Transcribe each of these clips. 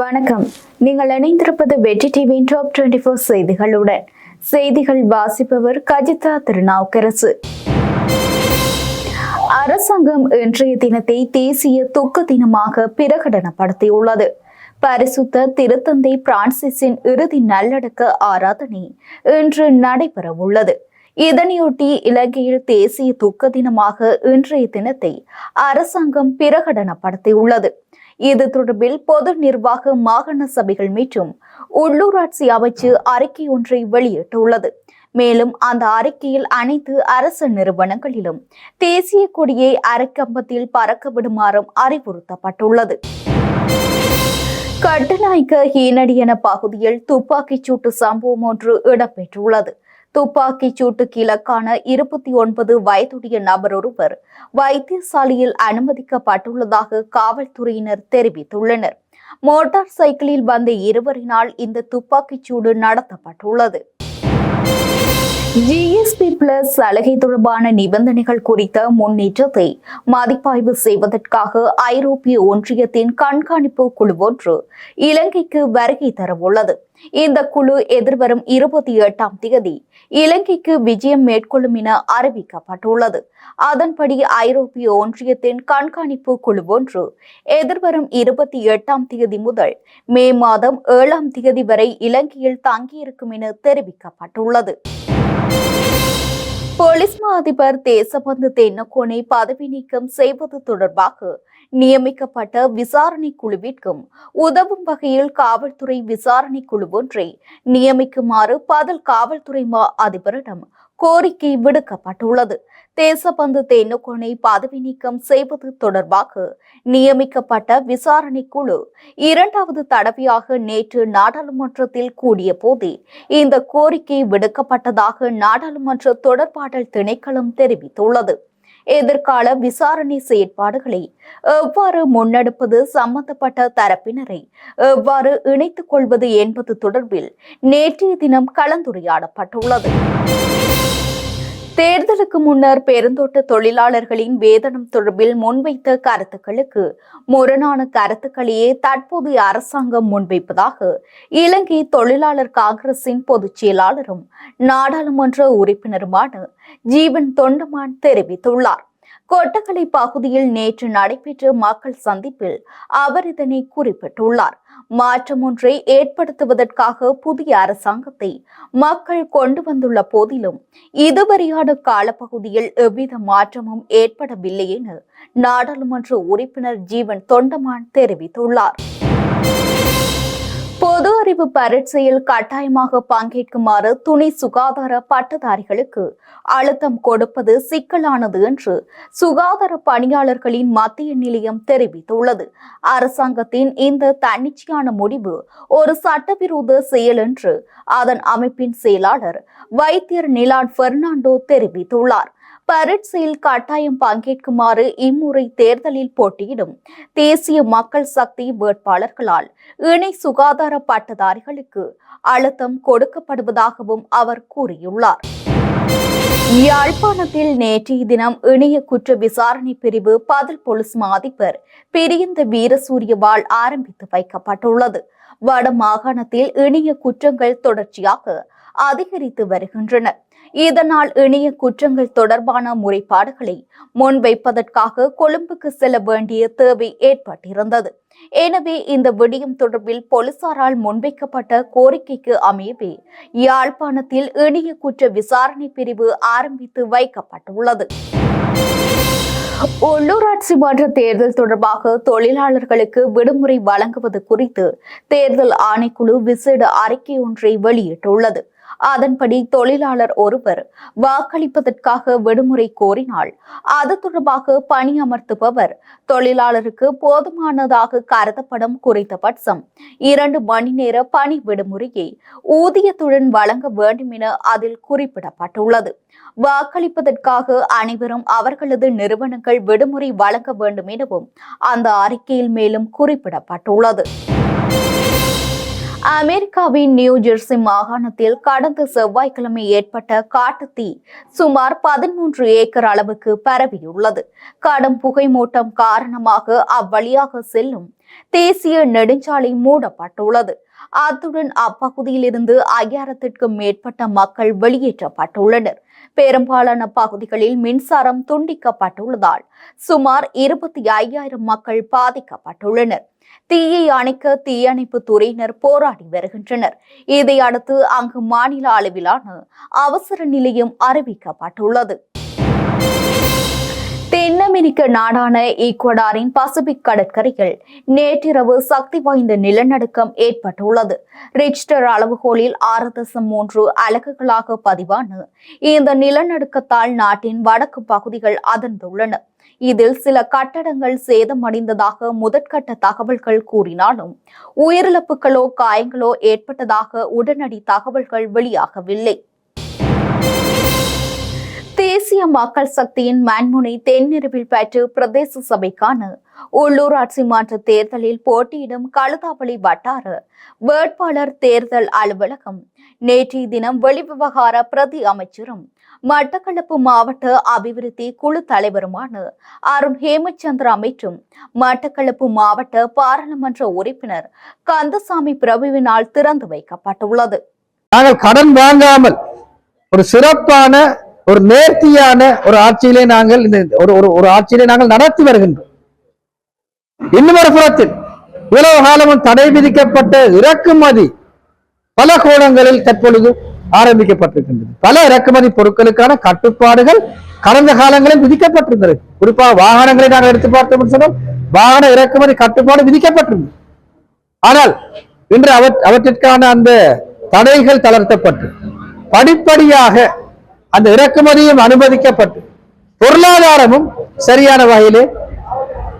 வணக்கம். நீங்கள் இணைந்திருப்பது வெற்றி டிவியின் டாப் டுவெண்டி ஃபோர் செய்திகளுடன். செய்திகள் வாசிப்பவர் கஜிதா திருநாவுக்கரசு. அரசாங்கம் இன்றைய தினத்தை தேசிய துக்க தினமாக பிரகடனப்படுத்தியுள்ளது. பரிசுத்த திருத்தந்தை பிரான்சிஸின் இறுதி நல்லடக்க ஆராதனை இன்று நடைபெற உள்ளது இதனையொட்டி இலங்கையில் தேசிய துக்க தினமாக இன்றைய தினத்தை அரசாங்கம் பிரகடனப்படுத்தியுள்ளது. இது தொடர்பில் பொது நிர்வாக மாகாண சபைகள் மற்றும் உள்ளூராட்சி அமைச்சு அறிக்கை ஒன்றை வெளியிட்டுள்ளது. மேலும் அந்த அறிக்கையில் அனைத்து அரசு நிறுவனங்களிலும் தேசிய கொடியை அரைக்கம்பத்தில் பறக்க விடுமாறும் அறிவுறுத்தப்பட்டுள்ளது. கட்டுநாய்க்க ஹீனடியன பகுதியில் துப்பாக்கிச் சூட்டு சம்பவம் ஒன்று இடம்பெற்றுள்ளது. துப்பாக்கிச் சூட்டுக்கு இலக்கான இருபத்தி ஒன்பது வயதுடைய நபர் ஒருவர் வைத்தியசாலையில் அனுமதிக்கப்பட்டுள்ளதாக காவல்துறையினர் தெரிவித்துள்ளனர். மோட்டார் சைக்கிளில் வந்த இருவரினால் இந்த துப்பாக்கிச் சூடு நடத்தப்பட்டுள்ளது. ஜிஎஸ்பி பிளஸ் சலுகை தொடர்பான நிபந்தனைகள் குறித்த முன்னேற்றத்தை மதிப்பாய்வு செய்வதற்காக ஐரோப்பிய ஒன்றியத்தின் கண்காணிப்பு குழு ஒன்று இலங்கைக்கு வருகை தரவுள்ளது. இந்த குழு எதிர்வரும் இருபத்தி எட்டாம் தேதி இலங்கைக்கு விஜயம் மேற்கொள்ளும் என அறிவிக்கப்பட்டுள்ளது. அதன்படி ஐரோப்பிய ஒன்றியத்தின் கண்காணிப்பு குழு ஒன்று எதிர்வரும் இருபத்தி எட்டாம் தேதி முதல் மே மாதம் ஏழாம் தேதி வரை இலங்கையில் தங்கியிருக்கும் என தெரிவிக்கப்பட்டுள்ளது. போலீஸ் மா அதிபர் தேசபந்து தென்னக்கோனை பதவி நீக்கம் செய்வது தொடர்பாக நியமிக்கப்பட்ட விசாரணை குழுவிற்கும் உதவும் வகையில் காவல்துறை விசாரணை குழு ஒன்றை நியமிக்குமாறு பதில் காவல்துறை மா அதிபரிடம் கோரிக்கை விடுக்கப்பட்டுள்ளது. தேசபந்து தென்னக்கோனை பதவி நீக்கம் செய்வது தொடர்பாக நியமிக்கப்பட்ட விசாரணை குழு இரண்டாவது தடவையாக நேற்று நாடாளுமன்றத்தில் கூடிய போதே இந்த கோரிக்கை விடுக்கப்பட்டதாக நாடாளுமன்ற தொடர்பாடல் திணைக்களம் தெரிவித்துள்ளது. எதிர்கால விசாரணை செயற்பாடுகளை எவ்வாறு முன்னெடுப்பது சம்பந்தப்பட்ட தரப்பினரை எவ்வாறு இணைத்துக் கொள்வது என்பது தொடர்பில் நேற்றைய தினம் கலந்துரையாடப்பட்டுள்ளது. தேர்தலுக்கு முன்னர் பெருந்தோட்ட தொழிலாளர்களின் வேதனம் தொடர்பில் முன்வைத்த கருத்துக்களுக்கு முரணான கருத்துக்களையே தற்போதைய அரசாங்கம் முன்வைப்பதாக இலங்கை தொழிலாளர் காங்கிரசின் பொதுச் செயலாளரும் நாடாளுமன்ற உறுப்பினருமான ஜீவன் தொண்டமான் தெரிவித்துள்ளார். கொட்டகலை பகுதியில் நேற்று நடைபெற்ற மக்கள் சந்திப்பில் அவர் இதனை குறிப்பிட்டுள்ளார். மாற்றம் ஒன்றை ஏற்படுத்துவதற்காக புதிய அரசாங்கத்தை மக்கள் கொண்டு வந்துள்ள போதிலும் இதுவரையான காலப்பகுதியில் எவ்வித மாற்றமும் ஏற்படவில்லை என நாடாளுமன்ற உறுப்பினர் ஜீவன் தொண்டமான் தெரிவித்துள்ளார். பொது அறிவு பரீட்சையில் கட்டாயமாக பங்கேற்குமாறு துணை சுகாதார பட்டதாரிகளுக்கு அழுத்தம் கொடுப்பது சிக்கலானது என்று சுகாதார பணியாளர்களின் மத்திய நிலையம் தெரிவித்துள்ளது. அரசாங்கத்தின் இந்த தன்னிச்சையான முடிவு ஒரு சட்டவிரோத செயல் என்று அதன் அமைப்பின் செயலாளர் வைத்தியர் நிலான் பெர்னாண்டோ தெரிவித்துள்ளார். பரீட்சையில் கட்டாயம் பங்கேற்குமாறு இம்முறை தேர்தலில் போட்டியிடும். தேசிய மக்கள் சக்தி வேட்பாளர்களால் இணை சுகாதார பட்டதாரிகளுக்கு அழுத்தம் கொடுக்கப்படுவதாகவும் அவர் கூறியுள்ளார். யாழ்ப்பாணத்தில் நேற்றைய தினம் இணைய குற்ற விசாரணை பிரிவு பதில் போலீஸ் மா அதிபர் பிரியந்த வீரசூரியவால் ஆரம்பித்து வைக்கப்பட்டுள்ளது. வட மாகாணத்தில் இணைய குற்றங்கள் தொடர்ச்சியாக அதிகரித்து வருகின்றன. இதனால் இணைய குற்றங்கள் தொடர்பான முறைப்பாடுகளை முன்வைப்பதற்காக கொழும்புக்கு செல்ல வேண்டிய தேவை ஏற்பட்டிருந்தது. எனவே இந்த விடயம் தொடர்பில் போலீசாரால் முன்வைக்கப்பட்ட கோரிக்கைக்கு அமையவே யாழ்ப்பாணத்தில் இணைய குற்ற விசாரணை பிரிவு ஆரம்பித்து வைக்கப்பட்டுள்ளது. உள்ளூராட்சி மன்ற தேர்தல் தொடர்பாக தொழிலாளர்களுக்கு விடுமுறை வழங்குவது குறித்து தேர்தல் ஆணைக்குழு விசேட அறிக்கை ஒன்றை வெளியிட்டுள்ளது. அதன்படி தொழிலாளர் ஒருவர் வாக்களிப்பதற்காக விடுமுறை கோரினால் அது தொடர்பாக பணி அமர்த்துபவர் தொழிலாளருக்கு போதுமானதாக கருதப்படும் குறைந்தபட்சம் இரண்டு மணி நேர பணி விடுமுறையை ஊதியத்துடன் வழங்க வேண்டும் என அதில் குறிப்பிடப்பட்டுள்ளது. வாக்களிப்பதற்காக அனைவரும் அவர்களது நிறுவனங்கள் விடுமுறை வழங்க வேண்டும் எனவும் அந்த அறிக்கையில் மேலும் குறிப்பிடப்பட்டுள்ளது. அமெரிக்காவின் நியூ ஜெர்சி மாகாணத்தில் கடந்த செவ்வாய்க்கிழமை ஏற்பட்ட காட்டுத்தீ சுமார் பதிமூன்று ஏக்கர் அளவுக்கு பரவியுள்ளது. கடும் புகைமூட்டம் காரணமாக அவ்வழியாக செல்லும் தேசிய நெடுஞ்சாலை மூடப்பட்டுள்ளது. அத்துடன் அப்பகுதியிலிருந்து ஐயாயிரத்திற்கும் மேற்பட்ட மக்கள் வெளியேற்றப்பட்டுள்ளனர். பெரும்பாலான பகுதிகளில் மின்சாரம் துண்டிக்கப்பட்டுள்ளதால் சுமார் இருபத்தி ஐயாயிரம் மக்கள் பாதிக்கப்பட்டுள்ளனர். தீயை அணைக்க தீயணைப்பு துறையினர் போராடி வருகின்றனர். இதையடுத்து அங்கு மாநில அளவிலான அவசர நிலையம் அறிவிக்கப்பட்டுள்ளது. தென் அமெரிக்க நாடான ஈக்வடாரின் பசிபிக் கடற்கரையில் நேற்றிரவு சக்தி வாய்ந்த நிலநடுக்கம் ஏற்பட்டுள்ளது. ரிச்டர் அளவுகோலில் ஆறு தசம் மூன்று அலகுகளாக பதிவான இந்த நிலநடுக்கத்தால் நாட்டின் வடக்கு பகுதிகள் அதிர்ந்துள்ளன இதில் சில கட்டடங்கள் சேதமடைந்ததாக முதற்கட்ட தகவல்கள் கூறினாலும் உயிரிழப்புகளோ காயங்களோ ஏற்பட்டதாக உடனடி தகவல்கள் வெளியாகவில்லை. தேசிய மக்கள் சக்தியின் மண்முனை தென்னிரவில் பெற்று பிரதேச சபைக்கான உள்ளூராட்சி மன்ற தேர்தலில் போட்டியிடும் கழுதாவளி வட்டார வேட்பாளர் தேர்தல் அலுவலகம் நேற்றைய தினம் வெளிவிவகார பிரதி அமைச்சரும் மட்டக்களப்பு மாவட்ட அபிவிருத்தி குழு தலைவருமான அருண் ஹேமச்சந்திர அமைச்சும் மட்டக்களப்பு மாவட்ட பாராளுமன்ற உறுப்பினர் கந்தசாமி பிரபுவினால் திறந்து வைக்கப்பட்டுள்ளது. நாங்கள் கடன் வாங்காமல் ஒரு சிறப்பான ஒரு நேர்த்தியான ஒரு ஆட்சியிலே நாங்கள் இந்த ஒரு ஒரு ஆட்சியிலே நாங்கள் நடத்தி வருகின்றோம். இன்னும் ஒரு புறத்தில் இவ்வளவு காலமும் தடை விதிக்கப்பட்ட இறக்குமதி பல கோணங்களில் தற்பொழுது ஆரம்பிக்கப்பட்டிருக்கின்றது. பல இறக்குமதி பொருட்களுக்கான கட்டுப்பாடுகள் கடந்த காலங்களில் விதிக்கப்பட்டிருந்தது. குறிப்பாக வாகனங்களை நாங்கள் எடுத்து பார்த்தோம் சொன்னால் வாகன இறக்குமதி கட்டுப்பாடு விதிக்கப்பட்டிருந்தது. ஆனால் இன்று அவற் அவற்றிற்கான அந்த தடைகள் தளர்த்தப்பட்டு படிப்படியாக அந்த இறக்குமதியும் அனுமதிக்கப்பட்டு பொருளாதாரமும் சரியான வகையிலே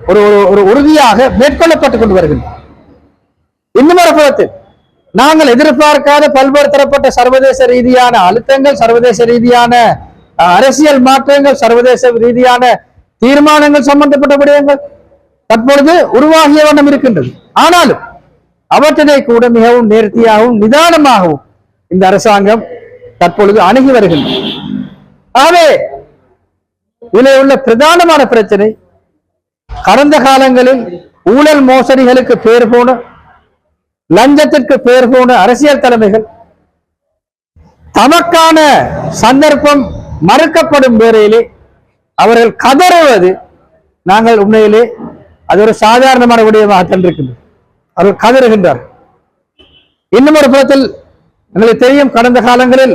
ஒரு ஒரு- ஒரு உறுதியாக மேற்கொள்ளப்பட்டுக் கொண்டு வருகின்றன இன்னும் ஒரு புறத்தில் நாங்கள் எதிர்பார்க்காத பல்வேறு தரப்பட்ட சர்வதேச ரீதியான அழுத்தங்கள் சர்வதேச ரீதியான அரசியல் மாற்றங்கள் சர்வதேச ரீதியான தீர்மானங்கள் சம்பந்தப்பட்ட விடயங்கள் தற்பொழுது உருவாகிய வண்ணம் இருக்கின்றது. ஆனாலும் அவற்றினை கூட மிகவும் நேர்த்தியாகவும் நிதானமாகவும் இந்த அரசாங்கம் தற்பொழுது அணுகி வருகின்றது. ஆகவே இதில் உள்ள பிரதானமான பிரச்சனை கடந்த காலங்களில் ஊழல் மோசடிகளுக்கு பேர் போன லஞ்சத்திற்கு பேர் போன அரசியல் தலைமைகள் தமக்கான சந்தர்ப்பம் மறுக்கப்படும் வேளையிலே அவர்கள் கதறுவது நாங்கள் உண்மையிலே அது ஒரு சாதாரணமான விடயமாக தந்திருக்கின்றது. அவர்கள் கதறுகின்றார். இன்னும் ஒரு புறத்தில் எங்களுக்கு தெரியும் கடந்த காலங்களில்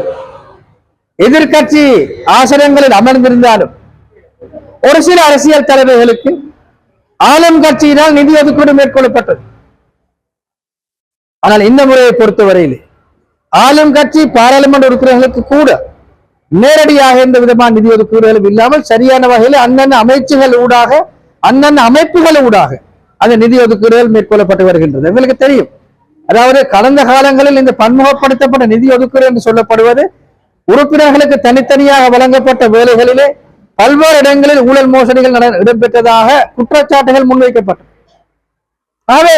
எதிர்கட்சி ஆசிரியங்களில் அமர்ந்திருந்தாலும் ஒரு சில அரசியல் தலைவர்களுக்கு ஆளும் கட்சியினால் நிதி ஒதுக்கீடு மேற்கொள்ளப்பட்டது. ஆனால் இந்த முறையை பொறுத்தவரையிலே ஆளும் கட்சி பாராளுமன்ற உறுப்பினர்களுக்கு கூட நேரடியாக எந்த விதமான நிதி ஒதுக்கீடுகளும் இல்லாமல் சரியான வகையில் அந்தந்த அமைச்சுகள் ஊடாக அந்தந்த அமைப்புகள் ஊடாக அந்த நிதி ஒதுக்கீடுகள் மேற்கொள்ளப்பட்டு வருகின்றது. எங்களுக்கு தெரியும். அதாவது கடந்த காலங்களில் இந்த பன்முகப்படுத்தப்பட்ட நிதி ஒதுக்கீடு என்று சொல்லப்படுவது உறுப்பினர்களுக்கு தனித்தனியாக வழங்கப்பட்ட வேலைகளிலே பல்வேறு இடங்களில் ஊழல் மோசடிகள் இடம்பெற்றதாக குற்றச்சாட்டுகள் முன்வைக்கப்பட்டன ஆகவே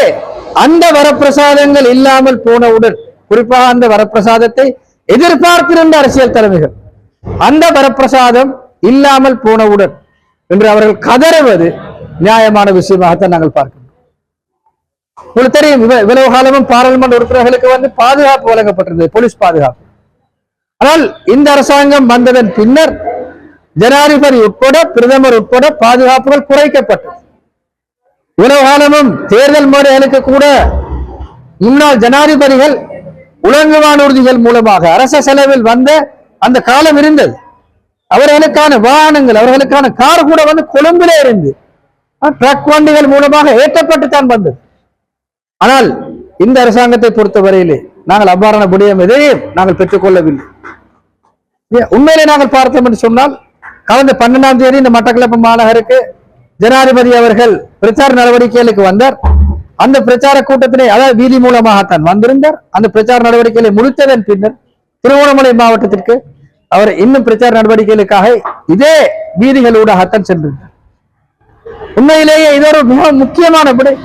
அந்த வரப்பிரசாதங்கள் இல்லாமல் போனவுடன் குறிப்பாக அந்த வரப்பிரசாதத்தை எதிர்பார்த்திருந்த அரசியல் தலைமைகள் அந்த வரப்பிரசாதம் இல்லாமல் போனவுடன் என்று அவர்கள் கதறுவது நியாயமான விஷயமாகத்தான் நாங்கள் பார்க்கிறோம். உங்களுக்கு தெரியும் இவ்வளவு காலமும் பாராளுமன்ற உறுப்பினர்களுக்கு வந்து பாதுகாப்பு வழங்கப்பட்டிருந்தது போலீஸ் பாதுகாப்பு. ஆனால் இந்த அரசாங்கம் வந்ததன் பின்னர் ஜனாதிபதி உட்பட பிரதமர் உட்பட பாதுகாப்புகள் குறைக்கப்பட்டது. இவ்வளவு தேர்தல் முறைகளுக்கு கூட முன்னாள் ஜனாதிபதிகள் உலக வானூர்திகள் மூலமாக அரச செலவில் வந்த அந்த காலம் இருந்தது. அவர்களுக்கான வாகனங்கள் அவர்களுக்கான கார் கூட வந்து கொழும்பிலே இருந்து ட்ரக் வண்டிகள் மூலமாக ஏற்றப்பட்டு தான் வந்தது. ஆனால் இந்த அரசாங்கத்தை பொறுத்தவரையிலே நாங்கள் அவ்வாறான விடயம் எதையும் நாங்கள் பெற்றுக்கொள்ளவில்லை. உண்மையிலே நாங்கள் பார்த்தோம் என்று சொன்னால் கடந்த பன்னெண்டாம் தேதி இந்த மட்டக்களப்பு மாநகருக்கு ஜனாதிபதி அவர்கள் பிரச்சார நடவடிக்கைகளுக்கு வந்தார். அந்த பிரச்சார கூட்டத்திலே அதாவது வீதி மூலமாகத்தான் வந்திருந்தார். அந்த பிரச்சார நடவடிக்கைகளை முடித்ததன் பின்னர் திருவண்ணாமலை மாவட்டத்திற்கு அவர் இன்னும் பிரச்சார நடவடிக்கைகளுக்காக இதே வீதிகளூடாகத்தான் சென்றிருந்தார். உண்மையிலேயே இது ஒரு மிக முக்கியமான விடை.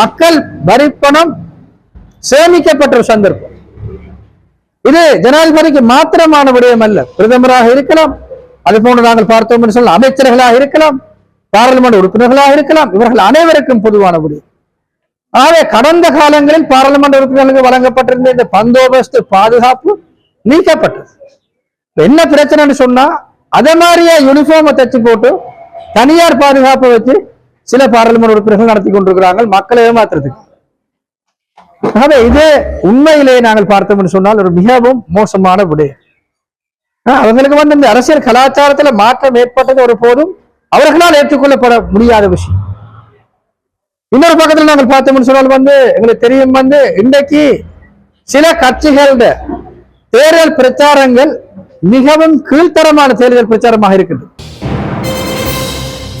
மக்கள் வரிப்பணம் சேமிக்கப்பட்ட ஒரு சந்தர்ப்பம். இது ஜனாதிபதிக்கு மாத்திரமான விடயம் அல்ல பிரதமராக இருக்கலாம். அது போன்று நாங்கள் பார்த்தோம் என்று சொல்ல அமைச்சர்களாக இருக்கலாம். பாராளுமன்ற உறுப்பினர்களாக இருக்கலாம். இவர்கள் அனைவருக்கும் பொதுவான முடிவு. ஆகவே கடந்த காலங்களில் பாராளுமன்ற உறுப்பினர்களுக்கு வழங்கப்பட்டிருந்த இந்த பந்தோபஸ்து பாதுகாப்பு நீக்கப்பட்டது. என்ன பிரச்சனைன்னு சொன்னா அதே மாதிரியே யூனிஃபார்மை தச்சு போட்டு தனியார் பாதுகாப்பை வச்சு சில பாராளுமன்ற உறுப்பினர்கள் நடத்தி கொண்டிருக்கிறாங்க மக்களை ஏமாத்துறதுக்கு. ஆகவே இது உண்மையிலேயே நாங்கள் பார்த்தோம்னு சொன்னால் ஒரு மிகவும் மோசமான விடயம் அவங்களுக்கு வந்து இந்த அரசியல் கலாச்சாரத்துல மாற்றம் ஏற்பட்டது ஒரு போதும் அவர்களால் ஏற்றுக்கொள்ளப்பட முடியாத விஷயம். இன்னொரு பக்கத்துல நாங்கள் பார்த்தோம்னு சொன்னால் வந்து எங்களுக்கு தெரியும் வந்து இன்றைக்கு சில கட்சிகளோட தேர்தல் பிரச்சாரங்கள் மிகவும் கீழ்த்தரமான தேர்தல் பிரச்சாரமாக இருக்குது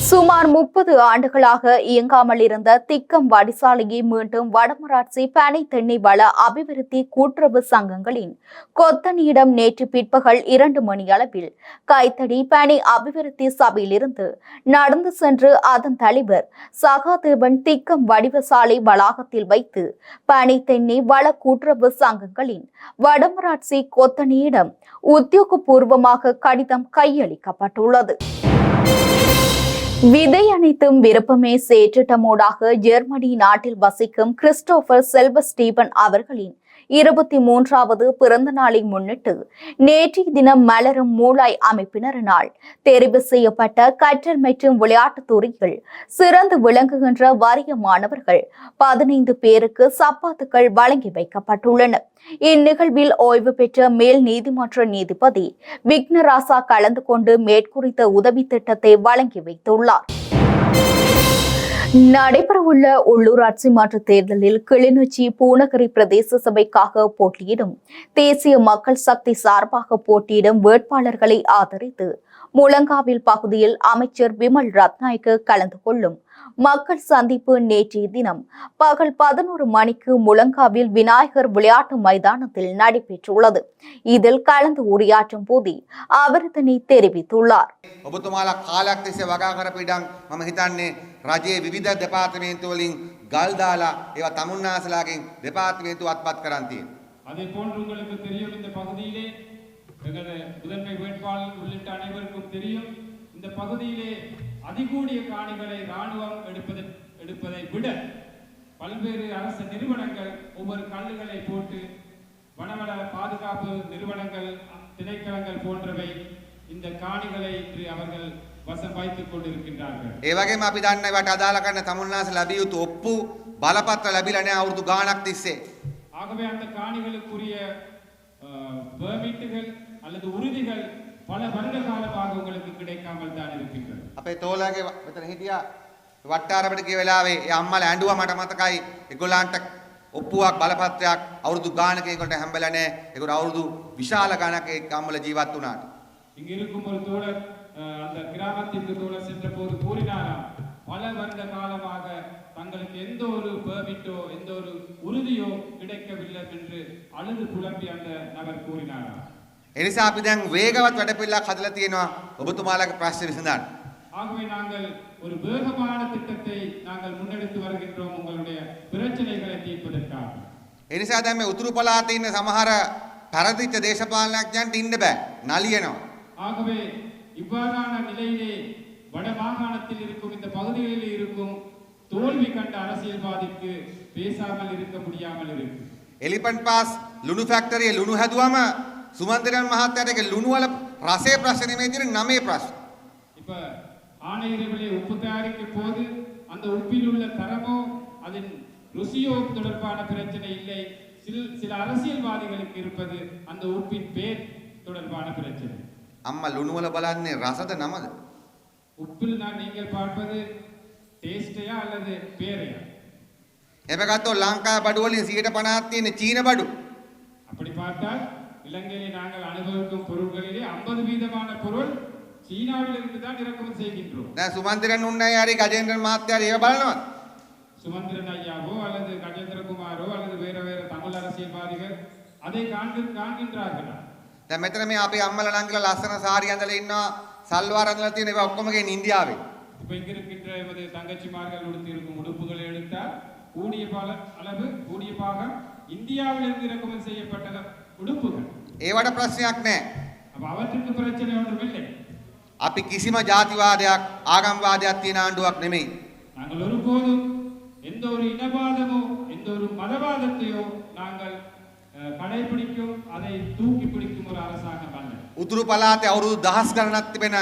சுமார் முப்பது ஆண்டுகளாக இயங்காமல் இருந்த திக்கம் வடிசாலையை மீண்டும் வடமராட்சி பனை தென்னை வள அபிவிருத்தி கூட்டுறவு சங்கங்களின் கொத்தனியிடம் நேற்று பிற்பகல் இரண்டு மணி அளவில் கைத்தடி பனை அபிவிருத்தி சபையிலிருந்து நடந்து சென்று அதன் தலைவர் சகாதேவன் திக்கம் வடிவசாலை வளாகத்தில் வைத்து பனை தென்னை வள கூட்டுறவு சங்கங்களின் வடமராட்சி கொத்தனியிடம் உத்தியோகபூர்வமாக கடிதம் கையளிக்கப்பட்டுள்ளது. விதை அனைத்தும் விருப்பமே சேற்றிட்டமோடாக ஜெர்மனி நாட்டில் வசிக்கும் கிறிஸ்டோபர் செல்வ ஸ்டீபன் அவர்களின் இருபத்தி மூன்றாவது பிறந்த நாளை முன்னிட்டு நேற்றைய தினம் மலரும் மூளாய் அமைப்பினரினால் தெரிவு செய்யப்பட்ட கற்றல் மற்றும் விளையாட்டுத் துறையில் சிறந்து விளங்குகின்ற வறிய மாணவர்கள் பதினைந்து பேருக்கு சப்பாத்துக்கள் வழங்கி வைக்கப்பட்டுள்ளன இந்நிகழ்வில் ஓய்வு பெற்ற மேல் நீதிமன்ற நீதிபதி விக்னராசா கலந்து கொண்டு மேற்குறித்த உதவி திட்டத்தை வழங்கி வைத்துள்ளார். நடைபெறவுள்ள உள்ளூராட்சி மன்ற தேர்தலில் கிளிநொச்சி பூநகரி பிரதேச சபைக்காக போட்டியிடும். தேசிய மக்கள் சக்தி சார்பாக போட்டியிடும் வேட்பாளர்களை ஆதரித்து முழங்காவில் பகுதியில் அமைச்சர் விமல் ரத்நாயக்கு கலந்து கொள்ளும். மக்கள் சந்திப்பு நேற்றைய தினம் பகல் பதினோரு மணிக்கு முழங்காவில் விநாயகர் விளையாட்டு மைதானத்தில் நடைபெற்றுள்ளது இதில் கலந்து உரையாற்றும் போதே அவர் இதனை தெரிவித்துள்ளார் ඔබතුමාලා කාලයක් තිස්සේ වගා කරපු ඉඩම් මම හිතන්නේ රජයේ විවිධ දෙපාර්තමේන්තු වලින් ගල් දාලා ඒවා තමුන්නාසලාගෙන් දෙපාර්තමේන්තු අත්පත් කරන් තියෙනවා. அதே போன்று உங்களுக்கு தெரியும் இந்த பகுதியிலே எங்களுடைய முதன்மை வேட்பாளர் உள்ளிட்ட அனைவருக்கும் தெரியும் இந்த பகுதியிலே அதிகூடிய காணிகளை இராணுவம் எடுப்பதை எடுப்பதை விட பல்வேறு அரசு நிறுவனங்கள் ஒவ்வொரு கல்லுகளை போட்டு வனவள பாதுகாப்பு நிறுவனங்கள் திணைக்களங்கள் போன்றவை இந்த காணிகளை இன்று அவர்கள் வசம் வைத்துக் கொண்டிருக்கின்றார்கள் ඒ වගේම අපි දන්න ඒවට අදාළ කරන තමුන්නාස ලැබිය යුතු ඔප්පු බලපත්‍ර ලැබිලා නැහැ අවුරුදු ගාණක් තිස්සේ. ஆகவே அந்த காணிகளுக்குரிய அஹ், பெர்மிட்டுகள் அல்லது உறுதிகள் பல வருட காலமாக உங்களுக்கு கிடைக்காமல் தான் இருக்கின்றது අපේ තෝලගේ මෙතන හිටියා වට්ටාරපට ගිය වෙලාවේ ඒ අම්මලා ඇඬුවා මට මතකයි ඒගොල්ලන්ට ඔප්පුවක් බලපත්‍රයක් අවුරුදු ගානක ඒකට හැම්බෙලා නැහැ. ඒගොල්ලෝ අවුරුදු විශාල ගණනක ඒ අම්මලා ජීවත් වුණාට. இங்கு இருக்கும் ஒரு தோழர் அஹ், அந்த கிராமத்திற்கு தோழர் சென்ற போது கூறினாராம் பல வருட காலமாக தங்களுக்கு எந்த ஒரு பெர்மிட்டோ எந்த ஒரு உறுதியோ கிடைக்கவில்லை என்று அழுது புலம்பி அந்த நபர் கூறினாராம் ඒ නිසා අපි දැන් වේගවත් වැඩපිළිවෙලක් හදලා තියෙනවා ඔබතුමාලාගේ ප්‍රශ්න විසඳන්න. ஆகவே நாங்கள் ஒரு வேகமான திட்டத்தை நாங்கள் முன்னெடுத்து வருகின்றோம் உங்களுடைய பிரச்சனைகளை தீர்ப்பதற்காக ඒ නිසා දැන් මේ උතුරු පළාතේ ඉන්න සමහර පරදිච්ච දේශපාලනඥයන්ට ඉන්න බෑ. නලියනවා. ஆகவே இவ்வாறான நிலையிலே வட மாகாணத்தில் இருக்கும் இந்த பகுதிகளில் இருக்கும் தோல்வி கண்ட அரசியல்வாதிக்கு பேசாமல் இருக்க முடியாமல் இருக்கு එලිපන් පාස් ලුණු ෆැක්ටරියේ ලුණු හැදුවම சுமந்திரன் மகாத்தாருக்கு லுணுவல ரசே பிரச்சனை மேதிரு நமே பிரச்சனை இப்ப ஆணையர்களே உப்பு தயாரிக்கும் போது அந்த உப்பிலுள்ள தரமோ அதன் ருசியோ தொடர்பான பிரச்சனை இல்லை சில சில அரசியல்வாதிகளுக்கு இருப்பது அந்த உப்பின் பேர் தொடர்பான பிரச்சனை. அம்மா லுணுவல பலான்னு ரசத நமது உப்பில் தான் நீங்கள் பார்ப்பது டேஸ்டையா அல்லது பேரையா? எப்ப காத்தோ லங்கா படுவோலின் சீட்ட பணாத்தின்னு சீன படு அப்படி பார்த்தால் இலங்கையிலே நாங்கள் அனுபவிக்கும் பொருட்களிலே ஐம்பது வீதமான பொருள் சீனாவில் இருந்து தான் இறக்குமதி செய்கின்றோம் දැන් සුමන්දිරන් උන්නයි හරි ගජේන්ද්‍රන් මහත්තයා ඒව බලනවද? சுமந்திரன் ஐயாவோ அல்லது கஜேந்திரகுமாரோ அல்லது வேற வேற தமிழ் அரசியல்வாதிகள் அதை காண்பி காண்கின்றார்களா දැන් මෙතන මේ අපේ අම්මලා නංගිලා ලස්සන සාරි ඇඳලා ඉන්නවා සල්වාර ඇඳලා තියෙන ඒවා ඔක්කොම ගෙන් ඉන්දියාවේ. இப்ப இங்க இருக்கின்ற எமது தங்கச்சிமார்கள் உடுத்தி இருக்கும் உடுப்புகளை எடுத்தால் கூடிய பல அளவு கூடிய பாகம் இந்தியாவிலிருந்து இறக்குமதி செய்யப்பட்ட உடுப்புகள் ඒවට ප්‍රශ්නයක් නැහැ. அப்ப அவற்றுக்கு பிரச்சனை ஒன்றுமில்லை අපි කිසිම ජාතිවාදයක් ආගම්වාදයක් තියෙන ආණ්ඩුවක් නෙමෙයි. நாங்கள் ஒருபோதும் எந்த ஒரு இனவாதமோ எந்த ஒரு மதவாதத்தையோ நாங்கள் அஹ், கடைபிடிக்கும் அதை தூக்கி பிடிக்கும் ஒரு அரசாங்கம் அல்ல උතුරු පළාතේ අවුරුදු දහස් ගණනක් තිබෙන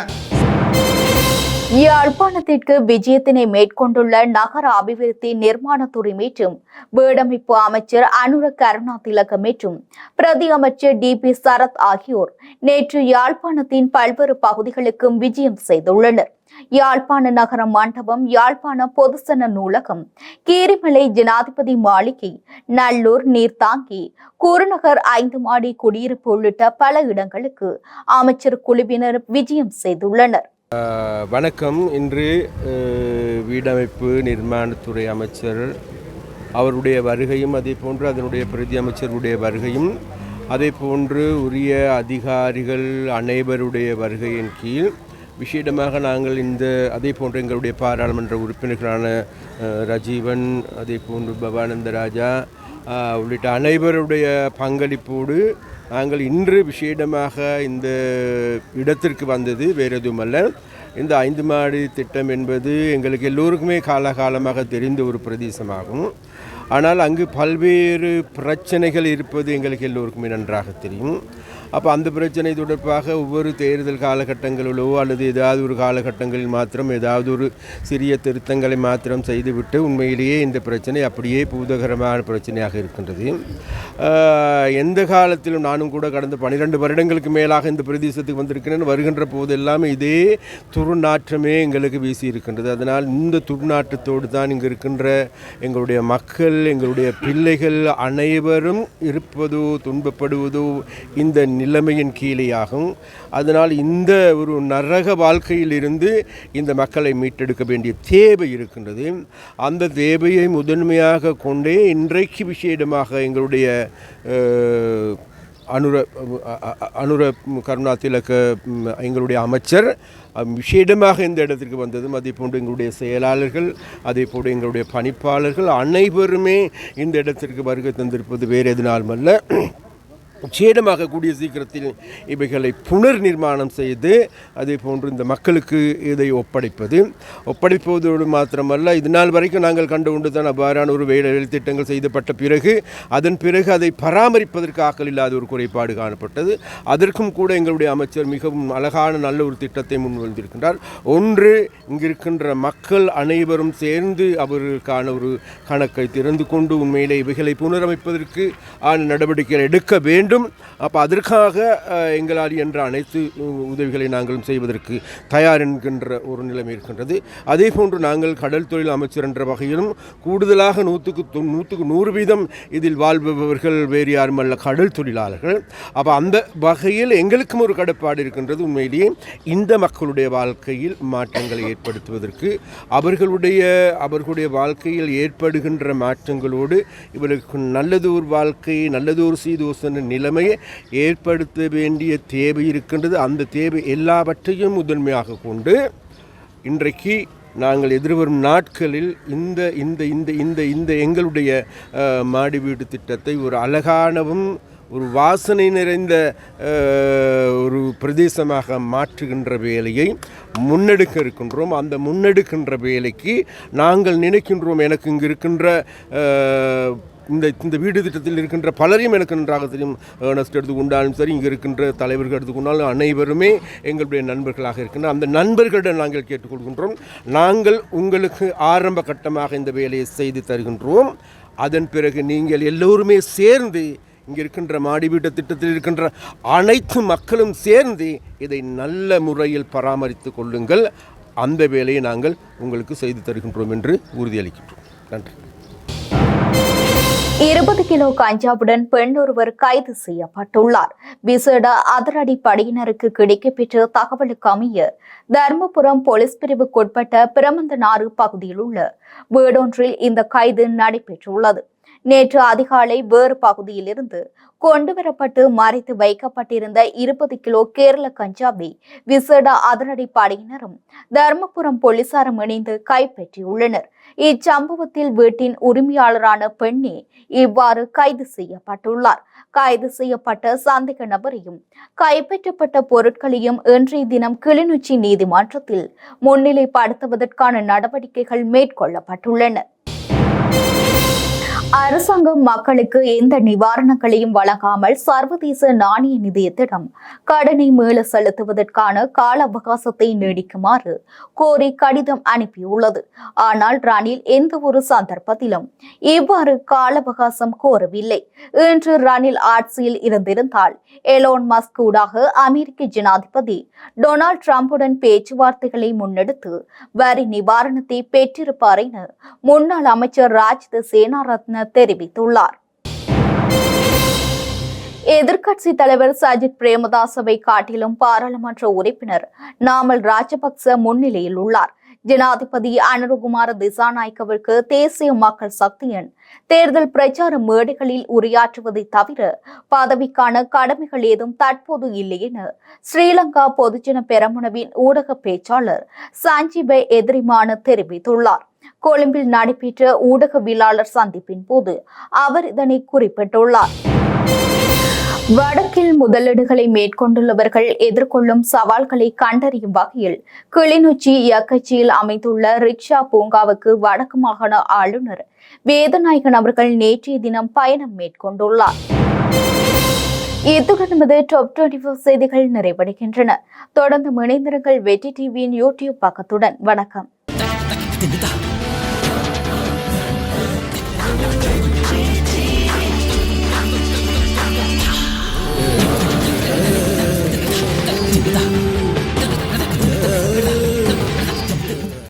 யாழ்ப்பாணத்திற்கு விஜயத்தினை மேற்கொண்டுள்ள நகர அபிவிருத்தி நிர்மாணத்துறை மற்றும் வீடமைப்பு அமைச்சர் அனுர கருணா திலக மற்றும் பிரதி அமைச்சர் டி பி சரத் ஆகியோர் நேற்று யாழ்ப்பாணத்தின் பல்வேறு பகுதிகளுக்கும் விஜயம் செய்துள்ளனர். யாழ்ப்பாண நகர மண்டபம் யாழ்ப்பாண பொதுசன நூலகம் கீரிமலை ஜனாதிபதி மாளிகை நல்லூர் நீர்த்தாங்கி குருநகர் ஐந்து மாடி குடியிருப்பு உள்ளிட்ட பல இடங்களுக்கு அமைச்சர் குழுவினர் விஜயம் செய்துள்ளனர். வணக்கம். இன்று வீடமைப்பு நிர்மாணத்துறை அமைச்சர் அவருடைய வருகையும் அதே போன்று அதனுடைய பிரதி அமைச்சருடைய வருகையும் அதே போன்று உரிய அதிகாரிகள் அனைவருடைய வருகையின் கீழ் விசேடமாக நாங்கள் இந்த அதே போன்று எங்களுடைய பாராளுமன்ற உறுப்பினர்களான ரஜீவன் அதே போன்று பவானந்த ராஜா உள்ளிட்ட அனைவருடைய பங்களிப்போடு நாங்கள் இன்று விசேடமாக இந்த இடத்திற்கு வந்தது வேறு எதுவுமல்ல இந்த ஐந்து மாடி திட்டம் என்பது எங்களுக்கு எல்லோருக்குமே காலகாலமாக தெரிந்த ஒரு பிரதேசமாகும். ஆனால் அங்கு பல்வேறு பிரச்சனைகள் இருப்பது எங்களுக்கு எல்லோருக்குமே நன்றாக தெரியும். அப்போ அந்த பிரச்சனை தொடர்பாக ஒவ்வொரு தேர்தல் காலகட்டங்களிலோ அல்லது ஏதாவது ஒரு காலகட்டங்களில் மாத்திரம் ஏதாவது ஒரு சிறிய திருத்தங்களை மாத்திரம் செய்துவிட்டு உண்மையிலேயே இந்த பிரச்சனை அப்படியே பூதகரமான பிரச்சனையாக இருக்கின்றது. எந்த காலத்திலும் நானும் கூட கடந்த பன்னிரெண்டு வருடங்களுக்கு மேலாக இந்த பிரதேசத்துக்கு வந்திருக்கிறேன். வருகின்ற போதெல்லாம் இதே துர்நாற்றமே எங்களுக்கு வீசி இருக்கின்றது. அதனால் இந்த துர்நாற்றத்தோடு தான் இங்கே இருக்கின்ற எங்களுடைய மக்கள் எங்களுடைய பிள்ளைகள் அனைவரும் இருப்பதோ துன்பப்படுவதோ இந்த நிலைமையின் கீழேயாகும். அதனால் இந்த ஒரு நரக வாழ்க்கையிலிருந்து இந்த மக்களை மீட்டெடுக்க வேண்டிய தேவை இருக்கின்றது. அந்த தேவையை முதன்மையாக கொண்டே இன்றைக்கு விசேடமாக எங்களுடைய அனுர அனுர கருணா திலக எங்களுடைய அமைச்சர் விஷேடமாக இந்த இடத்திற்கு வந்ததும் அதே போன்று எங்களுடைய செயலாளர்கள் அதே போன்று எங்களுடைய பணிப்பாளர்கள் அனைவருமே இந்த இடத்திற்கு வருகை தந்திருப்பது வேறு எதனாலும் அல்ல நிச்சயமாக கூடிய சீக்கிரத்தில் இவைகளை புனர் நிர்மாணம் செய்து அதே போன்று இந்த மக்களுக்கு இதை ஒப்படைப்பது. ஒப்படைப்பதோடு மாத்திரமல்ல இது நாள் வரைக்கும் நாங்கள் கண்டு கொண்டு தான் அவ்வாறான ஒரு வேலை திட்டங்கள் செய்தப்பட்ட பிறகு அதன் பிறகு அதை பராமரிப்பதற்கு ஆக்கல் இல்லாத ஒரு குறைபாடு காணப்பட்டது. அதற்கும் கூட எங்களுடைய அமைச்சர் மிகவும் அழகான நல்ல ஒரு திட்டத்தை முன்வந்திருக்கின்றார் ஒன்று இங்கிருக்கின்ற மக்கள் அனைவரும் சேர்ந்து அவர்களுக்கான ஒரு கணக்கை திறந்து கொண்டு உண்மையிலே இவைகளை புனரமைப்பதற்கு ஆன நடவடிக்கைகள் எடுக்க வேண்டும். அப்போ அதற்காக எங்களால் என்ற அனைத்து உதவிகளை நாங்களும் செய்வதற்கு தயார் என்கின்ற ஒரு நிலைமை இருக்கின்றது. அதே போன்று நாங்கள் கடல் தொழில் அமைச்சர் என்ற வகையிலும் கூடுதலாக நூற்றுக்கு தொ- நூற்றுக்கு நூறு வீதம் இதில் வாழ்பவர்கள் வேறு யாரும் அல்ல கடல் தொழிலாளர்கள். அப்போ அந்த வகையில் எங்களுக்கும் ஒரு கடப்பாடு இருக்கின்றது உண்மையிலேயே. இந்த மக்களுடைய வாழ்க்கையில் மாற்றங்களை ஏற்படுத்துவதற்கு அவர்களுடைய அவர்களுடைய வாழ்க்கையில் ஏற்படுகின்ற மாற்றங்களோடு இவர்களுக்கு நல்லதொரு வாழ்க்கை நல்லதொரு சீதோசன நிலைமையை ஏற்படுத்த வேண்டிய தேவை இருக்கின்றது. அந்த தேவை எல்லாவற்றையும் முதன்மையாக கொண்டு இன்றைக்கு நாங்கள் எதிர்வரும் நாட்களில் இந்த இந்த இந்த இந்த இந்த எங்களுடைய மாடி வீடு திட்டத்தை ஒரு அழகானவும் ஒரு வாசனை நிறைந்த ஒரு பிரதேசமாக மாற்றுகின்ற வேலையை முன்னெடுக்க இருக்கின்றோம். அந்த முன்னெடுக்கின்ற வேலைக்கு நாங்கள் நினைக்கின்றோம். எனக்கு இங்கு இருக்கின்ற இந்த இந்த வீடு திட்டத்தில் இருக்கின்ற பலரையும் எனக்கு நன்றாக தெரியும். ஏர்னஸ்ட் எடுத்துக்கொண்டாலும் சரி இங்கே இருக்கின்ற தலைவர்கள் எடுத்துக்கொண்டாலும் அனைவருமே எங்களுடைய நண்பர்களாக இருக்கின்ற அந்த நண்பர்களிடம் நாங்கள் கேட்டுக்கொள்கின்றோம். நாங்கள் உங்களுக்கு ஆரம்ப கட்டமாக இந்த வேலையை செய்து தருகின்றோம். அதன் பிறகு நீங்கள் எல்லோருமே சேர்ந்து இங்கே இருக்கின்ற மாடி வீட்டு திட்டத்தில் இருக்கின்ற அனைத்து மக்களும் சேர்ந்து இதை நல்ல முறையில் பராமரித்து கொள்ளுங்கள். அந்த வேலையை நாங்கள் உங்களுக்கு செய்து தருகின்றோம் என்று உறுதியளிக்கின்றோம். நன்றி. இருபது கிலோ கஞ்சாவுடன் பெண் ஒருவர் கைது செய்யப்பட்டுள்ளார். விசேட அதிரடி படையினருக்கு கிடைக்கப்பெற்ற தகவலுக்கு அமைய தர்மபுரம் போலீஸ் பிரிவுக்குட்பட்ட பிரமந்தனாறு பகுதியில் உள்ள வீடொன்றில் இந்த கைது நடைபெற்றுள்ளது. நேற்று அதிகாலை வேறு பகுதியிலிருந்து கொண்டுவரப்பட்டு மறைத்து வைக்கப்பட்டிருந்த இருபது கிலோ கேரள கஞ்சாவை விசேட அதிரடி படையினரும் தர்மபுரம் போலீசாரும் இணைந்து கைப்பற்றியுள்ளனர். இச்சம்பவத்தில் வீட்டின் உரிமையாளரான பெண்ணே இவ்வாறு கைது செய்யப்பட்டுள்ளார். கைது செய்யப்பட்ட சந்தேக நபரையும் கைப்பற்றப்பட்ட பொருட்களையும் இன்றைய தினம் கிளிநொச்சி நீதிமன்றத்தில் முன்னிலைப்படுத்துவதற்கான நடவடிக்கைகள் மேற்கொள்ளப்பட்டுள்ளன. அரசாங்கம் மக்களுக்கு எந்த நிவாரணங்களையும் வழங்காமல் சர்வதேச நாணய நிதியத்திடம் கடனை மேல செலுத்துவதற்கான கால அவகாசத்தை நீடிக்குமாறு கோரி கடிதம் அனுப்பியுள்ளது. ஆனால் ரணில் எந்த ஒரு சந்தர்ப்பத்திலும் இவ்வாறு கால அவகாசம் கோரவில்லை. இன்று ரணில் ஆட்சியில் இருந்திருந்தால் எலோன் மஸ்க் ஊடாக அமெரிக்க ஜனாதிபதி டொனால்ட் டிரம்புடன் பேச்சுவார்த்தைகளை முன்னெடுத்து வரி நிவாரணத்தை பெற்றிருப்பார் என முன்னாள் அமைச்சர் ராஜித சேனாரத்ன தெரிவித்துள்ளார். எதிர்க்கட்சி தலைவர் சஜித் பிரேமதாசவை காட்டிலும் பாராளுமன்ற உறுப்பினர் நாமல் ராஜபக்ச முன்னிலையில் உள்ளார். ஜனாதிபதி அனுரகுமார திசாநாயக்கவிற்கு தேசிய மக்கள் சக்தியின் தேர்தல் பிரச்சார மேடைகளில் உரையாற்றுவதை தவிர பதவிக்கான கடமைகள் ஏதும் தற்போது இல்லை என ஸ்ரீலங்கா பொதுஜன பெரமுனவின் ஊடக பேச்சாளர் சஞ்சீபை எதிரிமான தெரிவித்துள்ளார். கொழும்பில் நடைபெற்ற ஊடகவியலாளர் சந்திப்பின் போது அவர் இதனை குறிப்பிட்டுள்ளார். வடக்கில் முதலீடுகளை மேற்கொண்டுள்ளவர்கள் எதிர்கொள்ளும் சவால்களை கண்டறியும் வகையில் கிளிநொச்சி இயக்கச்சியில் அமைந்துள்ள ரிக்ஷா பூங்காவுக்கு வடக்கு மாகாண ஆளுநர் வேதநாயகன் அவர்கள் நேற்றைய தினம் பயணம் மேற்கொண்டுள்ளார். இத்துடன் நமது டாப் டுவெண்டி செய்திகள் நிறைவடைகின்றன. தொடர்ந்து இணைந்திருங்கள் வெற்றி டிவியின் யூடியூப் பக்கத்துடன். வணக்கம்.